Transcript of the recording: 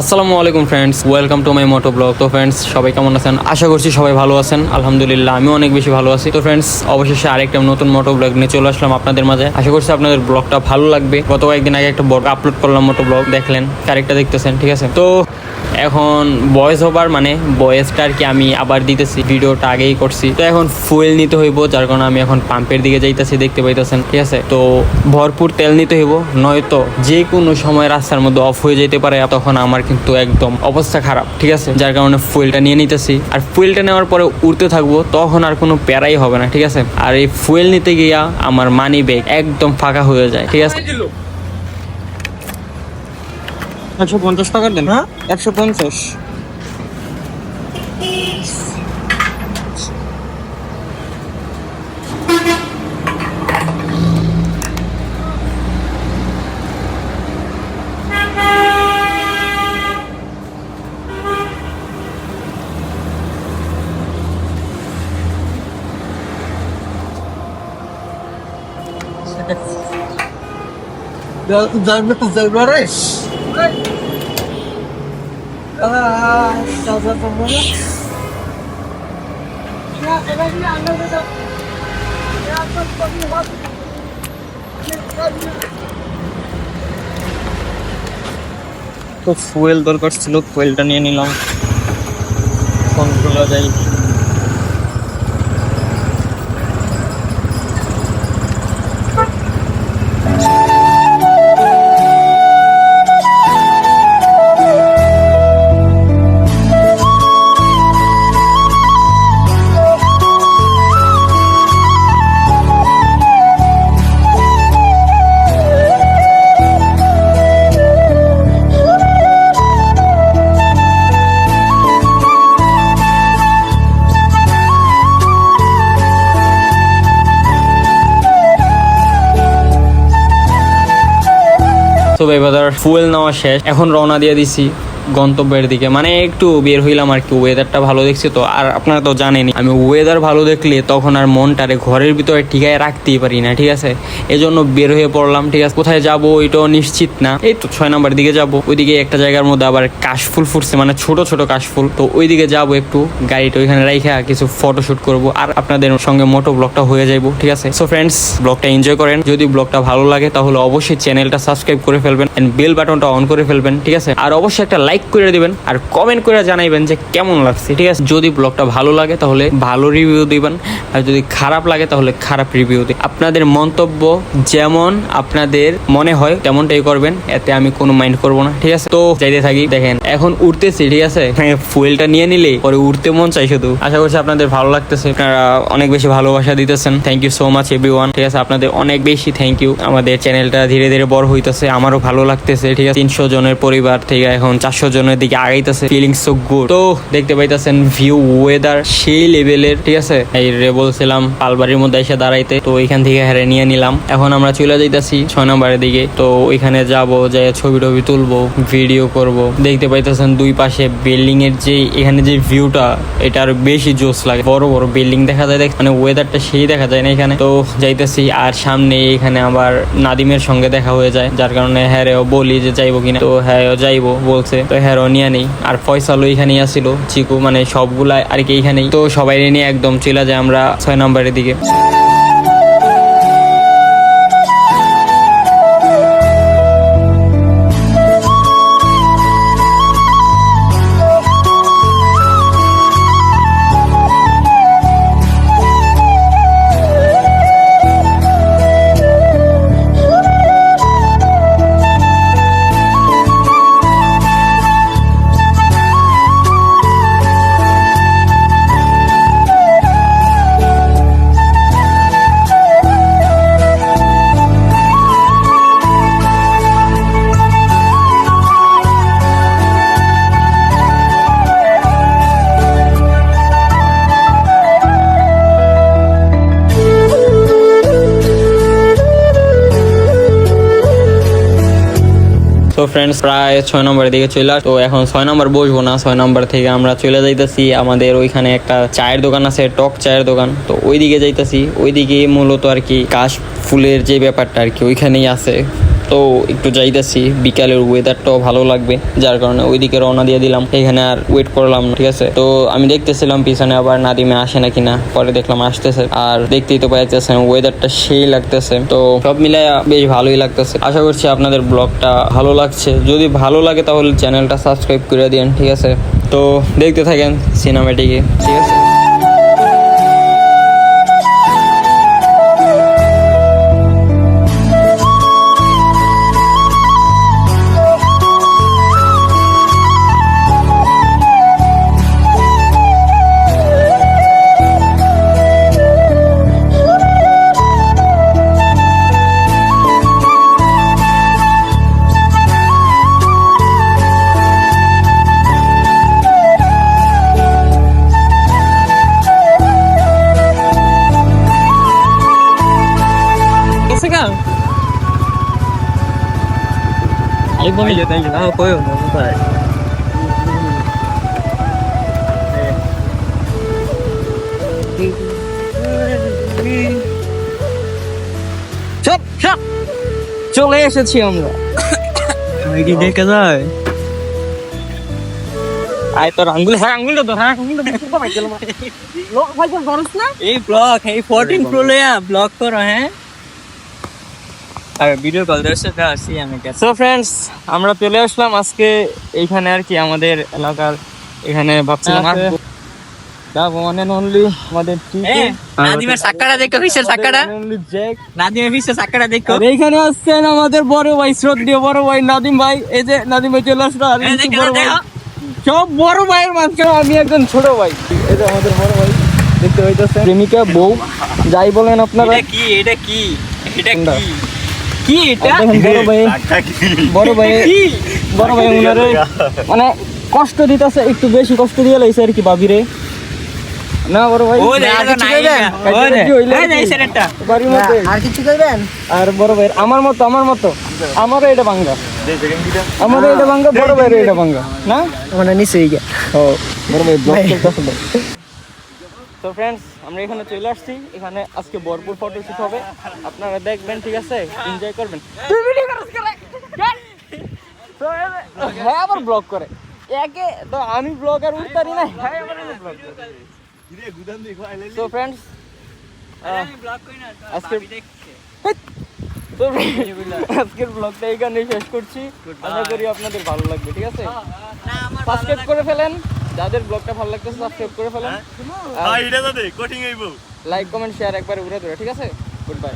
আসসালামু আলাইকুম friends welcome to my moto blog তো ফ্রেন্ডস সবাই কেমন আছেন? আশা করছি সবাই ভালো আছেন। আলহামদুলিল্লাহ, আমিও অনেক বেশি ভালো আছি। তো ফ্রেন্ডস অবশেষে আরেকটা নতুন মোটো ব্লগ নিয়ে চলে আসলাম আপনাদের মাঝে। আশা করছি আপনাদের ব্লগটা ভালো লাগবে। গত কয়েকদিন আগে একটা ব্লগ আপলোড করলাম মোটো ব্লগ দেখলেন কারেক্টটা দেখতেছেন, ঠিক আছে? তো এখন ভয়েস ওভার মানে ভয়েসটা আর কি আমি আবার দিতেছি, ভিডিওটা আগেই করছি। তো এখন ফুয়েল নিতে হইব, যার কারণে আমি এখন পাম্পের দিকে যাইতেছি, দেখতে পাইতেছেন, ঠিক আছে? তো ভরপুর তেল নিতে হইব, নয়তো যে কোনো সময় রাস্তার মধ্যে অফ হয়ে যেতে পারে, তখন আমার কিন্তু একদম অবস্থা খারাপ, ঠিক আছে? যার কারণে ফুয়েলটা নিয়ে নিতেছি। আর ফুয়েলটা নেওয়ার পরে উড়তে থাকব, তখন আর কোনো প্যারাই হবে না, ঠিক আছে? আর এই ফুয়েল নিতে গিয়া আমার মানি ব্যাগ একদম ফাঁকা হয়ে যায়, ঠিক আছে? একশো পঞ্চাশ টাকা দেন হ্যাঁ একশো পঞ্চাশ তো ফুয়েল দরকার ছিল ফুয়েলটা নিয়ে নিলাম। ফোন খোলা তো এবার ফুয়েল নেওয়া শেষ। এখন রওনা দিয়ে দিছি। গন্তব্যের দিকে। মানে একটু বের হইলাম আর কি ওয়েদারটা ভালো দেখছি তো। আর আপনারা তো জানেনই, আমি ওয়েদার ভালো দেখলে তখন আর মনটারে ঘরের ভিতরে ঠিকায় রাখতেই পারি না, ঠিক আছে? এজন্য বের হয়ে পড়লাম, ঠিক আছে? কোথায় যাব ওইটাও নিশ্চিত না। এই তো ছয় নাম্বার দিকে যাব। ওইদিকে একটা জায়গার মধ্যে আবার কাশফুল ফুটছে মানে ছোট ছোট কাশফুল। তো ওইদিকে যাব একটু, গাড়িটা ওইখানে রাইখা কিছু ফটোশুট করব। আর আপনাদের সঙ্গে মোটো ব্লগটা হয়ে যাইবো, ঠিক আছে? সো ফ্রেন্ডস ব্লগটা এনজয় করেন। যদি ব্লগটা ভালো লাগে, তাহলে অবশ্যই চ্যানেলটা সাবস্ক্রাইব করে ফেলবেন এন্ড বেল বাটনটা অন করে ফেলবেন, ঠিক আছে? আর অবশ্যই একটা লাইক করে দিবেন আর কমেন্ট করে জানাইবেন যে কেমন লাগছে, ঠিক আছে? যদি ব্লগটা ভালো লাগে তাহলে ভালো রিভিউ দিবেন, আর যদি খারাপ লাগে তাহলে খারাপ রিভিউ দিন আপনাদের মন্তব্য যেমন আপনাদের মনে হয়, তেমনটাই করবেন, এতে আমি কোনো মাইন্ড করব না, ঠিক আছে? তো যাইতে থাকি, দেখেন, এখন উঠতেছি, ঠিক আছে? ফুয়েলটা নিয়ে নিলে পরে উঠতে মন চাই শুধু। আশা করছি আপনাদের ভালো লাগতেছে, আপনারা অনেক বেশি ভালোবাসা দিতেছেন। Thank you so much every ঠিক আছে? আপনাদের অনেক বেশি থ্যাংক ইউ আমাদের চ্যানেলটা ধীরে ধীরে বড় হইতেছে, আমারও ভালো লাগতেছে, ঠিক আছে? তিনশো জনের পরিবার থেকে এখন চারশো জনের দিকে আগাইতেছে ফিলিংস সো গুড তো দেখতে পাইতেছেন ভিউ ওয়েদার সেই লেভেলের ঠিক আছে? এই রে বলছিলাম পালবাড়ির মধ্যে এসে দাঁড়াইতে, তো ওইখান থেকে হেরে নিয়ে নিলাম। এখন আমরা চলে যাইতেছি ছয় নম্বরের দিকে, তো ওইখানে যাব যে ছবি টবি তুলবো ভিডিও করব। দেখতে পাইতেছেন দুই পাশে বিল্ডিং এর যে, এখানে যে ভিউটা এটা আরও বেশি জোস লাগে। বড় বড় বিল্ডিং দেখা যায় মানে ওয়েদারটা সেই দেখা যায় না এখানে। তো যাইতেছি, আর সামনে এখানে আবার নাদিমের সঙ্গে দেখা হয়ে যায়, যার কারণে হ্যারেও বলি যে যাইবো কিনা। তো হ্যাঁ যাইবো বলছে। তো হ্যারও রনিয়া নেই। আর ফয়সাল এখানেই আসিল। চিকু মানে সবগুলা আর কি এইখানেই তো সবাই নিয়ে একদম চলে যায় আমরা ছয় নম্বরের দিকে। তো ফ্রেন্ডস প্রায় ছয় নম্বরের দিকে চলে তো এখন ছয় নম্বর বসবো না, ছয় নম্বর থেকে আমরা চলে যাইতেছি। আমাদের ওইখানে একটা চায়ের দোকান আছে, টক চায়ের দোকান। তো ওইদিকে যাইতেছি। ওইদিকে মূলত আর কি কাশ ফুলের যে ব্যাপারটা আর কি ওইখানেই আছে। তো একটু যাইতেছি। বিকালের ওয়েদারটাও ভালো লাগবে, যার কারণে ওইদিকে রওনা দিয়ে দিলাম। এখানে আর ওয়েট করলাম ঠিক আছে? তো আমি দেখতেছিলাম পিছনে আবার নাদিমে আসে নাকি না পরে দেখলাম আসতেছে। আর দেখতেই তো পাইতেছেন ওয়েদারটা সেই লাগতেছে। তো সব মিলায় বেশ ভালোই লাগতেছে। আশা করছি আপনাদের ব্লগটা ভালো লাগছে। যদি ভালো লাগে তাহলে চ্যানেলটা সাবস্ক্রাইব করে দিন ঠিক আছে? তো দেখতে থাকেন সিনেমাটিকে ঠিক আছে? એક મિનિટ જતા અહીં ના કોઈ ન થાય চপ চপ চলে এসেছি আমরা। কি দেখে যায় আয় তোর আঙ্গুল হ্যাঁ আঙ্গুলটা ধর হ্যাঁ আঙ্গুলটা দেখতে পাই গেল লোক ভাই ধরছ না? এই ব্লক এই 14 প্রো লয়া ব্লক করো হ্যাঁ? আর ভিডিও কল তো আসি আমি সো ফ্রেন্ডস আমরা চলে আসলাম আজকে এইখানে আর কি আমাদের এলাকার এখানে ভাবছিলাম আসব। দা ওয়ান এন্ড অনলি আমাদের নাদিমের সাক্কাটা দেখো কিসের সাক্কাটা জ্যাক। নাদিমের পিসের সাক্কাটা দেখো? এইখানে আসছেন আমাদের বড় ভাই শ্রদ্ধেয় বড় ভাই নাদিম ভাই। এই যে নাদিম ভাই চলে আসলো আর বড় ভাই। সব বড় ভাইয়ের মাঝখানে আমি একজন ছোট ভাই। এই যে আমাদের বড় ভাই দেখতে পাইতেছেন। প্রেমিকা বউ যাই বলেন আপনারা। এটা কি? এটা কি? এটা কি? কি এটা? বড় ভাই। বড় ভাই বড় ভাই উনারে মানে কষ্ট দিতেছে একটু বেশি কষ্ট দিয়ে লাইছে আর কি ভাবিরে না বড় ভাই। আর কিছু করবেন আর বড় ভাই আমার মতো আমার মতো। আমারও এটা ভাঙ্গা। আমারও এটা ভাঙ্গা বড় ভাইয়ের এটা ভাঙ্গা। না? মানে গিয়া ও বড় ভাই তো ফ্রেন্ডস আমরা এখানে চলে আসছি। এখানে আজকে ভরপুর ফটো শুট হবে। আপনারা দেখবেন ঠিক আছে? এনজয় করবেন। হ্যাঁ আবার ব্লগ করে। একে তো আমি ব্লগার উঠতারি না। হ্যাঁ আবার ব্লগ তো ফ্রেন্ডস ব্লগ না আজকে তো আজকের ব্লগটা এখানে শেষ করছি। আশা করি আপনাদের ভালো লাগবে ঠিক আছে? সাবস্ক্রাইব করে ফেলেন। যাদের ব্লগটা ভালো লাগতেছে সাবস্ক্রাইব করে ফেলেন। লাইক কমেন্ট শেয়ার একবার উড়ে ধরে ঠিক আছে? Good bye